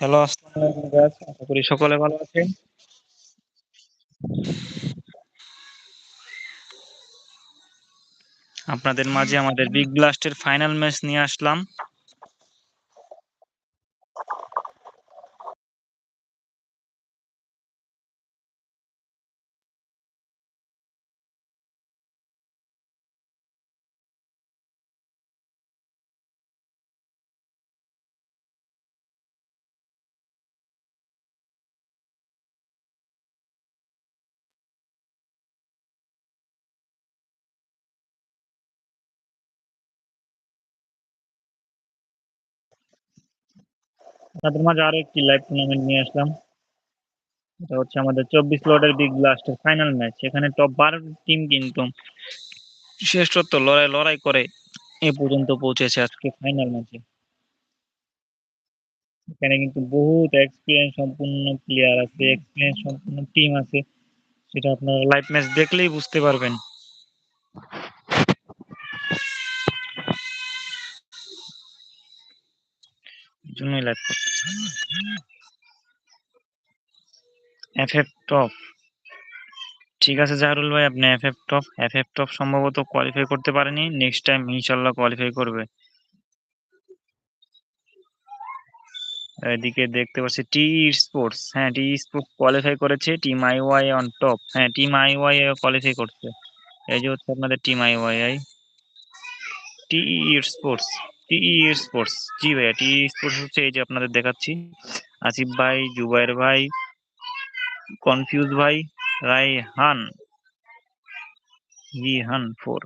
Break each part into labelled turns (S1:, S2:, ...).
S1: Hello আসসালামু আলাইকুম আশা করি সকলে ভালো আছেন। আপনাদের মাঝে আমাদের বিগ ব্লাস্টের ফাইনাল ম্যাচ নিয়ে আসলাম। আপনাদের মাঝে আরও একটি লাইভ টুর্নামেন্ট নিয়ে আসলাম। এটা হচ্ছে আমাদের চব্বিশ লটের বিগ ব্লাস্টের ফাইনাল ম্যাচ এখানে টপ বারো টিম কিন্তু শ্রেষ্ঠত্ব লড়াই লড়াই করে এ পর্যন্ত পৌঁছেছে আজকে ফাইনাল ম্যাচে এখানে কিন্তু বহুত এক্সপিরিয়েন্স সম্পূর্ণ প্লেয়ার আছে এক্সপিরিয়েন্স সম্পূর্ণ টিম আছে। সেটা আপনারা লাইভ ম্যাচ দেখলেই বুঝতে পারবেন। জন্যই লাইভ এফ এফ টপ ঠিক আছে জাহরুল ভাই, আপনি F F top F F top সম্ভবত কোয়ালিফাই করতে পারেনি। নেক্সট টাইম ইনশাল্লাহ কোয়ালিফাই করবে। এদিকে দেখতে পাচ্ছি টি স্পোর্টস হ্যাঁ টি স্পোর্টস কোয়ালিফাই করেছে। Team I Y on top হ্যাঁ টিম আই ওয়াই কোয়ালিফাই করছে। এই যে হচ্ছে আপনাদের team I Y T sports T sports জি ভাইয়া টি স্পোর্টস হচ্ছে এই যে আপনাদের দেখাচ্ছি। আসিফ ভাই, জুবাইর ভাই, কনফিউজ ভাই Raihan Rihan four,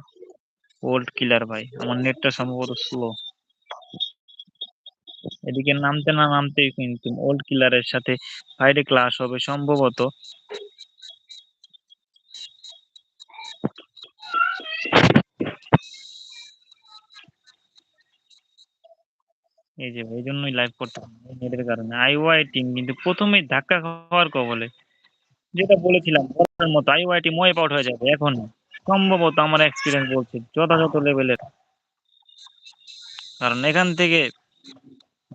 S1: old killer ভাই। আমার নেটটা সম্ভবত স্লো এদিকে নামতে না নামতেই কিন্তু ওল্ড কিলারের সাথে ফাইডে ক্লাস হবে সম্ভবত। এই যে, এই জন্যই লাইভ করতে নেটের কারণে। আইওয়াই টিম কিন্তু প্রথমেই ধাক্কা খাওয়ার কবলে। যেটা বলেছিলাম, বলার মতো আইওয়াই টিম ওয়েপ আউট হয়ে যাবে, এখন সম্ভবত আমার এক্সপিরিয়েন্স বলছে, যথাযথ লেভেলের কারণ এখান থেকে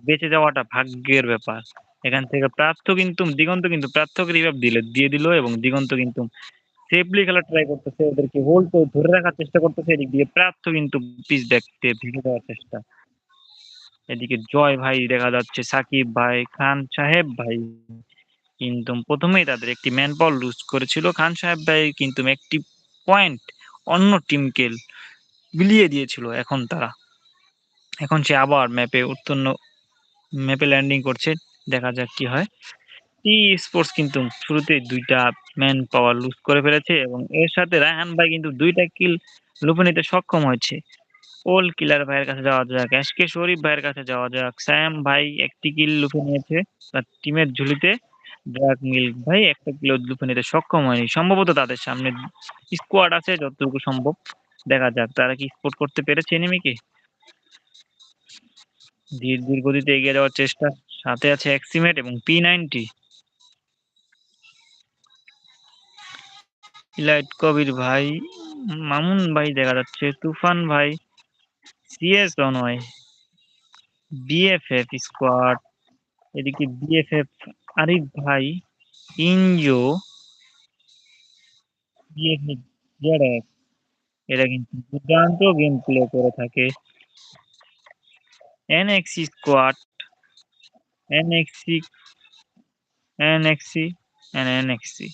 S1: বেঁচে যাওয়াটা ভাগ্যের ব্যাপার। এখান থেকে প্রার্থ কিন্তু, দিগন্ত কিন্তু প্রার্থকে রিভাইভ দিলে, দিয়ে দিল এবং দিগন্ত কিন্তু সেফলি খেলা ট্রাই করতেছে। ওদেরকে হোল্ড করে ধরে রাখার চেষ্টা করতেছে, এদিক দিয়ে প্রার্থ কিন্তু পিচ দেখতে ভেঙে দেওয়ার চেষ্টা। এদিকে জয় ভাই দেখা যাচ্ছে, সাকিব ভাই, খান সাহেব ভাই। কিন্তু প্রথমেই তাদের একটি ম্যান পাওয়ার লুজ করেছিল। খান সাহেব ভাই কিন্তু একটি পয়েন্ট অন্য টিমকে বিলিয়ে দিয়েছিল এখন তারা। এখন সে আবার ম্যাপে উত্তীর্ণ ম্যাপে ল্যান্ডিং করছে। দেখা যাক কি হয়। টি স্পোর্টস কিন্তু শুরুতে দুইটা ম্যান পাওয়ার লুজ করে ফেলেছে এবং এর সাথে রায়হান ভাই কিন্তু দুইটা কিল লুপে নিতে সক্ষম হয়েছে। ওল কিলার ভাইয়ের কাছে যাওয়া যাক এসকে শরীফ ভাইয়ের কাছে যাওয়া যাক স্যাম ভাই একটি কিল লুফে নিয়েছে তার টিমের ঝুলিতে ড্রাগ মিল্ক ভাই একটা কিলো লুপে নিতে সক্ষম হয়নি, সম্ভবত তাদের সামনে স্কোয়াড আছে যতটুকু সম্ভব, দেখা যাক তারা কি স্পোর্ট করতে পেরেছে এনিমিকে ধীর ধীর গতিতে এগিয়ে যাওয়ার চেষ্টা, সাথে আছে এক্সিমেট এবং পি নাইনটি ইলাইট কবির ভাই, মামুন ভাই দেখা যাচ্ছে, তুফান ভাই সিএস রনওয়াই বিএফএফ স্কোয়াড এদিকে বিএফএফ আরিফ ভাই ইনজো বিএফএফ জেডএক্স এরা কিন্তু দুর্দান্ত গেম প্লে করে থাকে। এনএক্সি স্কোয়াড এনএক্সি এনএক্সি এনএক্সি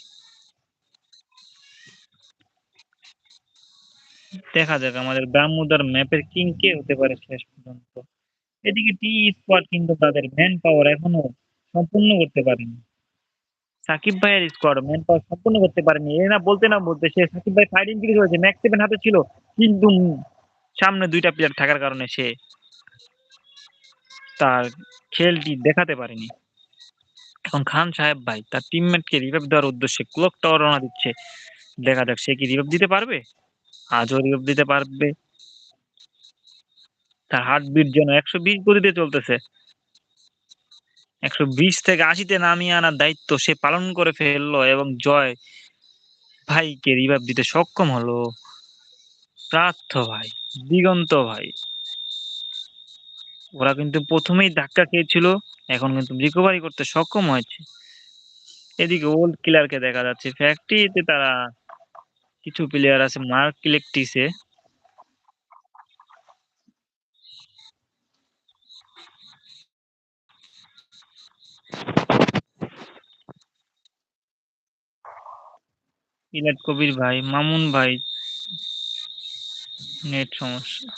S1: দেখা যাক, আমাদের ব্রাহ্মদার ম্যাপের কিং কে হতে পারে শেষ পর্যন্ত। এদিকে টি স্কোয়াড কিন্তু তাদের ম্যান পাওয়ার এখনও সম্পূর্ণ করতে পারেনি। সাকিব ভাইয়ের স্কোয়াড ম্যান পাওয়ার সম্পূর্ণ করতে পারেনি। এ না বলতে না বলতে সে সাকিব ভাই ফাইটিং থেকে হয়েছে। ম্যাক্স সেভেন হাতে ছিল, কিন্তু সামনে দুইটা প্লেয়ার থাকার কারণে সে তার খেলটি দেখাতে পারেনি। এখন খান সাহেব ভাই, তার টিমমেটকে রিভাইভ দেওয়ার উদ্দেশ্যে ক্লক টাওয়ার রওনা দিচ্ছে। দেখা যাক সে কি রিভাইভ দিতে পারবে। আজও রিভাইভ দিতে পারবে। তার হার্টবিট যেন একশো বিশ গতিতে চলতেছে। একশো বিশ থেকে আশিতে নামিয়ে আনার দায়িত্ব সে পালন করে ফেলল এবং জয় ভাইকে রিভাইভ দিতে সক্ষম হলো। প্রার্থ ভাই, দিগন্ত ভাই। ওরা কিন্তু প্রথমেই ধাক্কা খেয়েছিল, এখন কিন্তু রিকভারি করতে সক্ষম হয়েছে। এদিকে ওল্ড কিলারকে দেখা যাচ্ছে। ফ্যাক্টরিতে তারা কিছু প্লেয়ার আছে মার্ক ইলেকট্রিসে ইলাট কবির ভাই, মামুন ভাই নেট সমস্যা।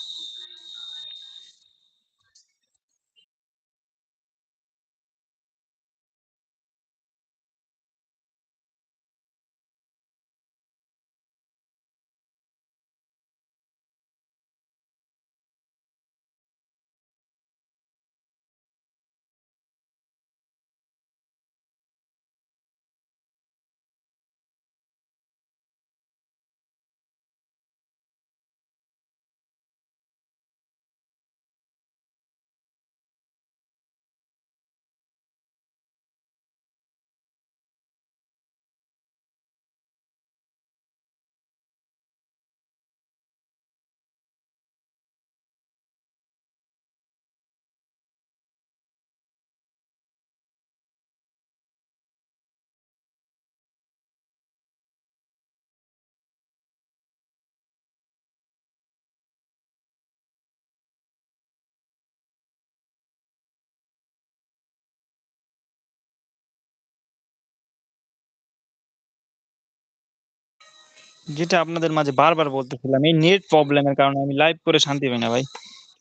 S1: যেটা আপনাদের মাঝে বারবার বলতেছিলাম এই নেট প্রবলেমের কারণে আমি লাইভ করে শান্তি পাই না ভাই।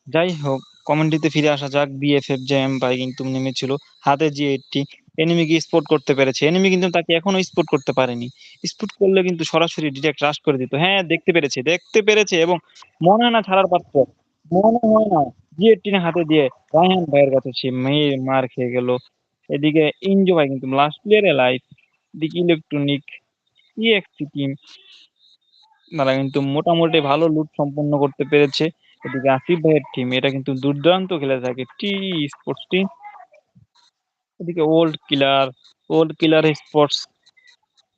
S1: যাই হোক কমেন্ট্রিতে ফিরে আসা যাক বিএফএফ জ্যাম ভাই কিন্তু নেমেছিল হাতে জি80 এনিমিকে স্পোর্ট করতে পেরেছে। এনিমি কিন্তু তাকে এখনও স্পোর্ট করতে পারেনি। স্পোর্ট করলে কিন্তু সরাসরি ডিটেক্ট রাশ করে দিত। হ্যাঁ, দেখতে পেরেছে, দেখতে পেরেছে এবং মনে হয় না ছাড়ার পাত্র। মনে হয় না জি80 হাতে দিয়ে রায়হান ভাইয়ের কাছে সে মেয়ে মার খেয়ে গেল। এদিকে ইনজো ভাই কিন্তু লাস্ট প্লেয়ারে লাইফ এদিকে ইলেকট্রনিক ইএক্সি টিম তারা কিন্তু মোটামুটি ভালো লুট সম্পন্ন করতে পেরেছে। এদিকে আসিফ ভাইয়ের টিম এটা কিন্তু দুর্দান্ত খেলে থাকে। T sports team. এদিকে old killer, old killer sports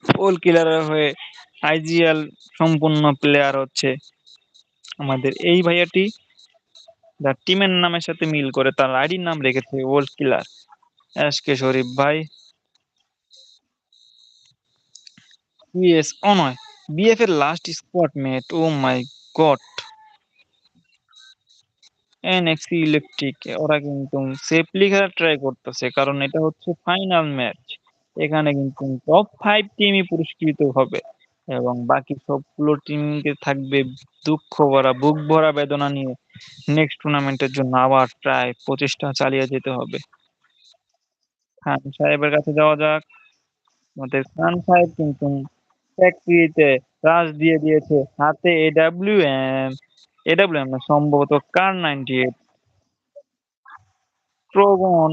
S1: old কিলারের হয়ে আইজিএল সম্পূর্ণ প্লেয়ার হচ্ছে আমাদের এই ভাইয়াটি যার টিমের নামের সাথে মিল করে তার আইডির নাম রেখেছে ওল্ড কিলার এসকে শরীফ ভাই। ইয়েস ও নয় বিএফ এর last squad mate oh my god এনএক্সি electric ওরা কিন্তু সেফলি খেলার ট্রাই করতেছে, কারণ এটা হচ্ছে ফাইনাল ম্যাচ এখানে কিন্তু টপ ফাইভ টিমই পুরস্কৃত হবে এবং বাকি সবগুলো টিমকে থাকবে দুঃখ ভরা, বুক ভরা বেদনা নিয়ে নেক্সট টুর্নামেন্টের জন্য আবার প্রায় প্রচেষ্টা চালিয়ে যেতে হবে। খান সাহেবের কাছে যাওয়া যাক। আমাদের খান সাহেব কিন্তু ফ্যাক্টরিতে রাশ দিয়ে দিয়েছে, হাতে এডাব্লিউ এম এডাব্লিউ এম সম্ভবত কার নাইনটি এইট ট্রোগন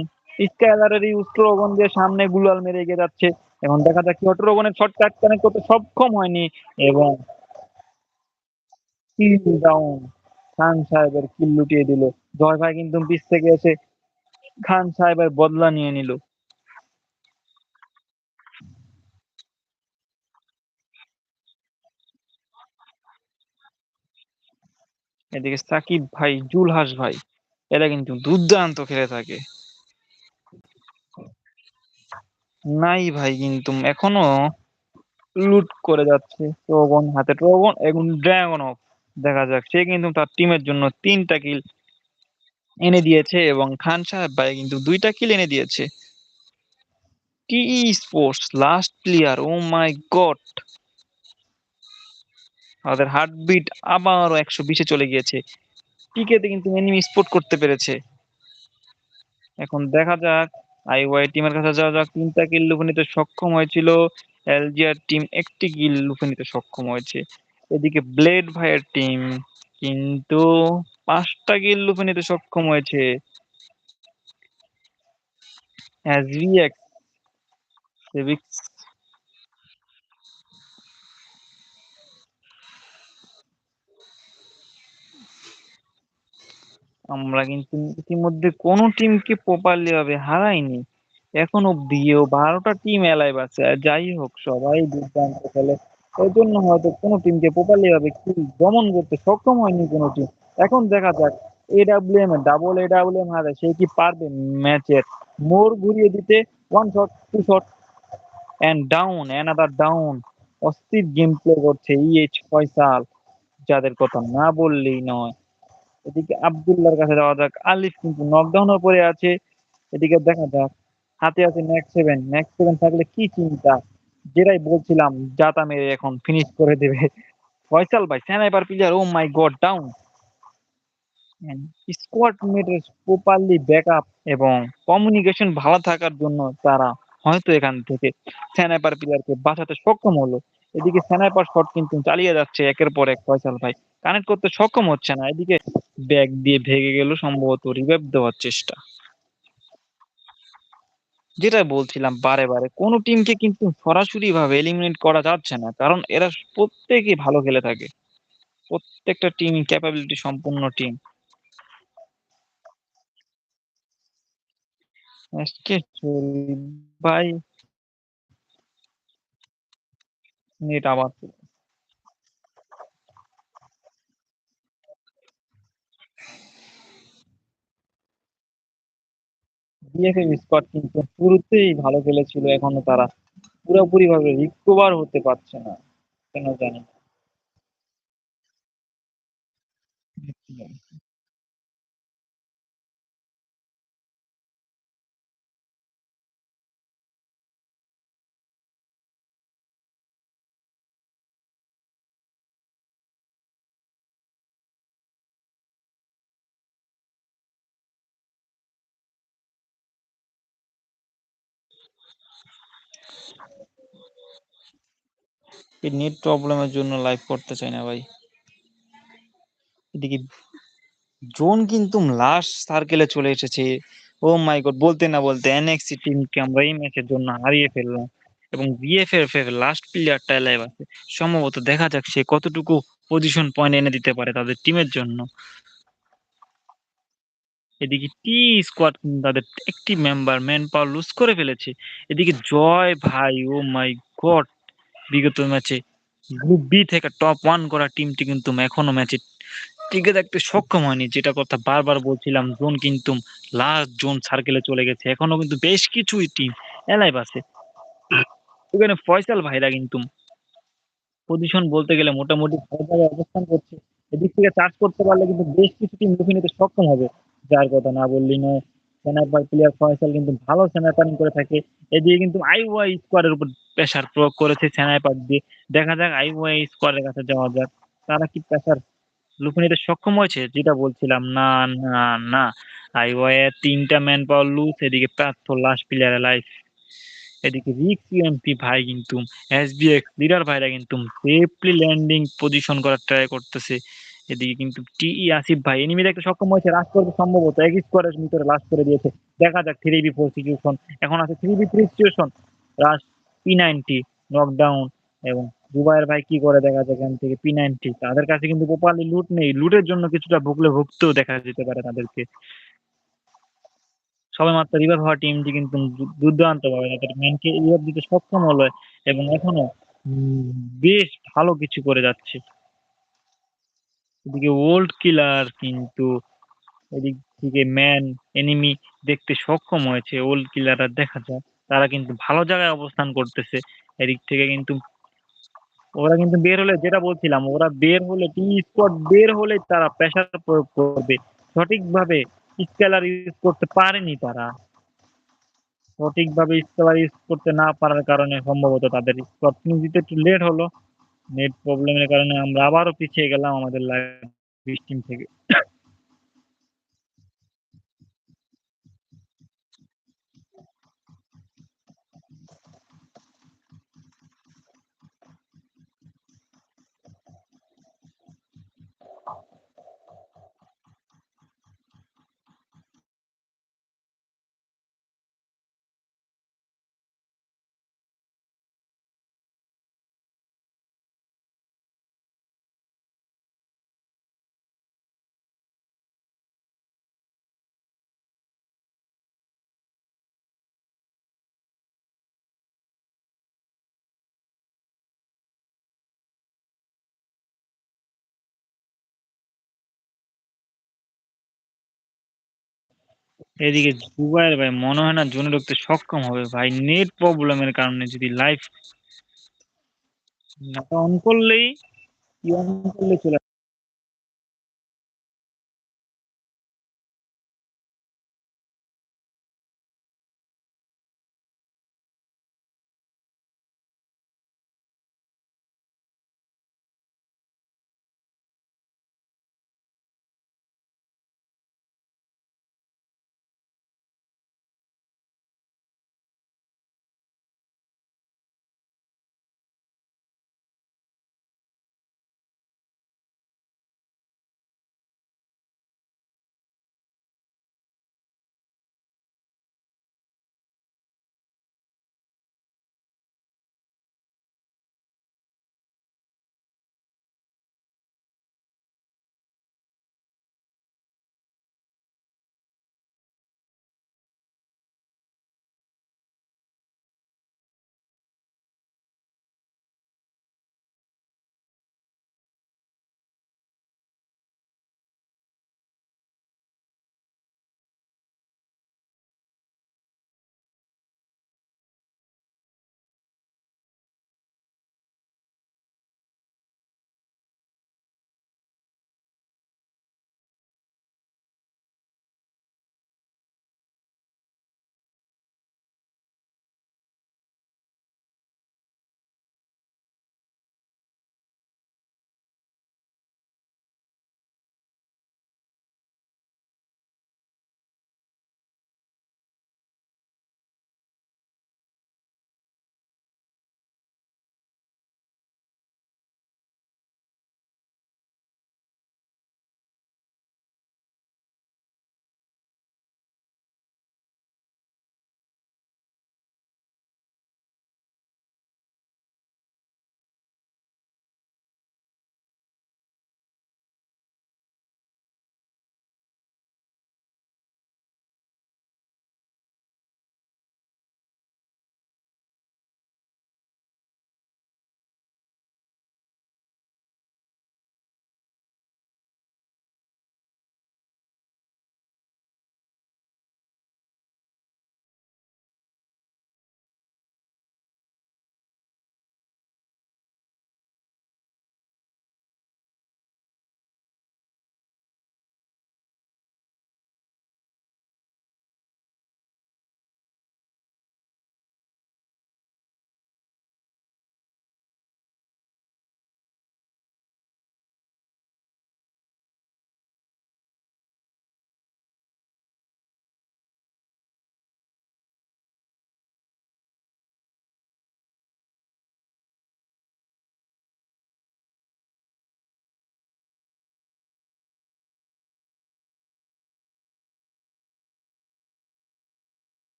S1: স্কাইলারের ইউজ ট্রোগন দিয়ে সামনে গুলাল মেরে এগিয়ে যাচ্ছে। এখন দেখা কি ট্রোগনের শর্ট কাট কানেক্ট করতে সক্ষম হয়নি এবং কিল ডাউন খান সাহেবের কিল লুটিয়ে দিল। জয় ভাই কিন্তু পিছ থেকে এসে খান সাহেবের বদলা নিয়ে নিল। এদিকে সাকিব ভাই, জুলহাস ভাই, এরা কিন্তু দুর্দান্ত খেলে থাকে। নাই ভাই কিন্তু এখনও লুট করে যাচ্ছে ট্রগন হাতে। ট্রোগন এবং ড্রাগন অফ দেখা যাক। সে কিন্তু তার টিমের জন্য তিনটা কিল এনে দিয়েছে এবং খান সাহেব ভাই কিন্তু দুইটা কিল এনে দিয়েছে। T sports last player oh my god আমাদের হার্টবিট আবারও একশো বিশে চলে গিয়েছে। টিকেতে কিন্তু এনিমি স্পোর্ট করতে পেরেছে। এখন দেখা যাক, আইওয়াই টিমের কাছে যাওয়া যাক। তিনটা কিল লুফে নিতে সক্ষম হয়েছিল। এলজিআর টিম একটি কিল লুফে নিতে সক্ষম হয়েছে। এদিকে ব্লেড ভাইয়ের টিম কিন্তু পাঁচটা কিল লুফে নিতে সক্ষম হয়েছে। এসভিএক্স আমরা কিন্তু ইতিমধ্যে কোনো টিমকে প্রপারলি ভাবে হারাইনি। এখন অব্দিও বারোটা টিম এলাইভ আছে, আর যাই হোক, সবাই দুর্দান্ত খেলে। ওই জন্য হয়তো কোনো টিমকে প্রপারলি ভাবে দমন করতে সক্ষম হয়নি কোনো টিম এখন দেখা যাক AWM এ ডাবল AWM হারে সে কি পারবে ম্যাচের মোড় ঘুরিয়ে দিতে 1 shot 2 shot and down another down অস্থির গেম প্লে করছে ইএইচ ফয়সাল, যাদের কথা না বললেই নয়। এদিকে আব্দুল্লাহর কাছে যাওয়া যাক। আলিফ কিন্তু নকডাউনের পরে আছে। এদিকে দেখা যাক, হাতে আছে ম্যাক্স সেভেন ম্যাক্স সেভেন থাকলে কি চিন্তা? যেটাই বলছিলাম, জাতা মেরে এখন ফিনিশ করে দেবে। ফয়সাল ভাই sniper player oh my god down squad মেটের properly backup এবং কমিউনিকেশন ভালো থাকার জন্য তারা হয়তো এখান থেকে স্নাইপার প্লেয়ারকে বাঁচাতে সক্ষম হলো। এদিকে স্নাইপার শট কিন্তু চালিয়ে যাচ্ছে একের পর এক ফয়সাল ভাই। কানেক্ট করতে সক্ষম হচ্ছে না। এদিকে ব্যাগ দিয়ে ভেঙে গেল, সম্ভবত রিভাইভ দেওয়ার চেষ্টা। যেটা বলছিলাম, বারে বারে। কোনো টিমকে কিন্তু সরাসরি ভাবে এলিমিনেট করা যাচ্ছে না, কারণ এরা প্রত্যেকে ভালো খেলে থাকে। প্রত্যেকটা টিম ক্যাপাবিলিটি সম্পূর্ণ টিম আজকে ভাই নেট আবার বিএফএম স্কট কিন্তু শুরুতেই ভালো খেলেছিল, এখনও তারা পুরোপুরি ভাবে রিকভার হতে পারছে না, কেন জানি এই নেট প্রবলেমের জন্য লাইভ করতে চাই না ভাই। এদিকে জোন কিন্তু লাস্ট সার্কেলে চলে এসেছে। ও মাই গড বলতে না বলতে এনএক্সি টিমকে আমরা এই ম্যাচের জন্য হারিয়ে ফেললাম। এবং বিএফএফ এর লাস্ট প্লেয়ারটা লাইভ আছে। সম্ভবত দেখা যাক সে কতটুকু পজিশন পয়েন্ট এনে দিতে পারে তাদের টিমের জন্য। এদিকে টি স্কোয়াড তাদের একটি মেম্বার ম্যান পাওয়ার লুজ করে ফেলেছে। এদিকে জয় ভাই ও মাই গড বিগত ম্যাচে গ্রুপ বি থেকে টপ ওয়ান করা টিমটি কিন্তু এখনও ম্যাচে টিকে থাকতে সক্ষম হয়নি। যেটা কথা বারবার বলছিলাম জোন কিন্তু লাস্ট জোন সার্কেলে চলে গেছে। এখনও কিন্তু বেশ কিছুই টিম এলাইভ আছে। ওখানে ফয়সাল ভাইরা কিন্তু পজিশন বলতে গেলে মোটামুটি অবস্থান করছে। এদিক থেকে চার্জ করতে পারলে কিন্তু বেশ কিছু টিম লুফে নিতে সক্ষম হবে। যার কথা না বললি নয়। স্ন্যাপার প্লেয়ার ফয়সাল কিন্তু ভালো স্ন্যাপারিং করে থাকে। এদিকে কিন্তু আইওয়াই স্কোয়াডের উপর প্রেশার প্রয়োগ করেছে স্ন্যাপার দিয়ে। দেখা যাক আইওয়াই স্কোয়াডের কাছে যাওয়া যাক। তারা কি প্রেশার লুফে নিতে সক্ষম হয়েছে, যেটা বলছিলাম। না না না। আইওয়াই তিনটা ম্যান পাওয়ার লুজ এদিকে প্রার্থ লাস্ট প্লেয়ার লাইফ এদিকে রিক্স ইউএমপি ভাই কিন্তু এসবিএক্স লিডার ভাইরা কিন্তু সেফলি ল্যান্ডিং পজিশন করার ট্রাই করতেছে। এদিকে কিন্তু টিই আসিফ ভাই এনিমি দেখতে সক্ষম হয়েছে রাশ করতে সম্ভবত, এক স্কোয়ারের ভিতরে লাস্ট করে দিয়েছে। দেখা যাক থ্রি বি ফোর সিচুয়েশন এখন আছে three B three situation rush P ninety knockdown এবং দুবাইয়ের ভাই কি করে দেখা যায় এখান থেকে পি নাইনটি তাদের কাছে কিন্তু প্রপারলি লুট নেই। লুটের জন্য কিছুটা ভুগলে ভুগতেও দেখা যেতে পারে তাদেরকে। সবেমাত্র রিভার হওয়া টিমটি কিন্তু দুর্দান্ত ভাবে তাদের ম্যানকে রিভাইভ দিতে সক্ষম হলো, এবং এখনও বেশ ভালো কিছু করে যাচ্ছে। এদিকে ওল্ড কিলার কিন্তু এদিক থেকে ম্যান এনিমি দেখতে সক্ষম হয়েছে। ওল্ড কিলাররা দেখা যায় তারা কিন্তু ভালো জায়গায় অবস্থান করতেছে। এদিক থেকে কিন্তু ওরা কিন্তু বের হলে যেটা বলছিলাম, ওরা বের হলে টি স্কোয়াড বের হলে তারা প্রেশার প্রয়োগ করবে। সঠিকভাবে স্কেলার ইউজ করতে পারেনি তারা। সঠিকভাবে স্কেলার ইউজ করতে না পারার কারণে সম্ভবত তাদের স্কোয়াড দিতে একটু লেট হলো। নেট প্রবলেমের কারণে আমরা আবারও পিছিয়ে গেলাম আমাদের লাইভ স্ট্রিম থেকে। এদিকে জুবায়ের ভাই মনে হয় না জোনে ঢুকতে সক্ষম হবে ভাই। নেট প্রবলেমের কারণে যদি লাইফ না অন করলেই অন করলে চলে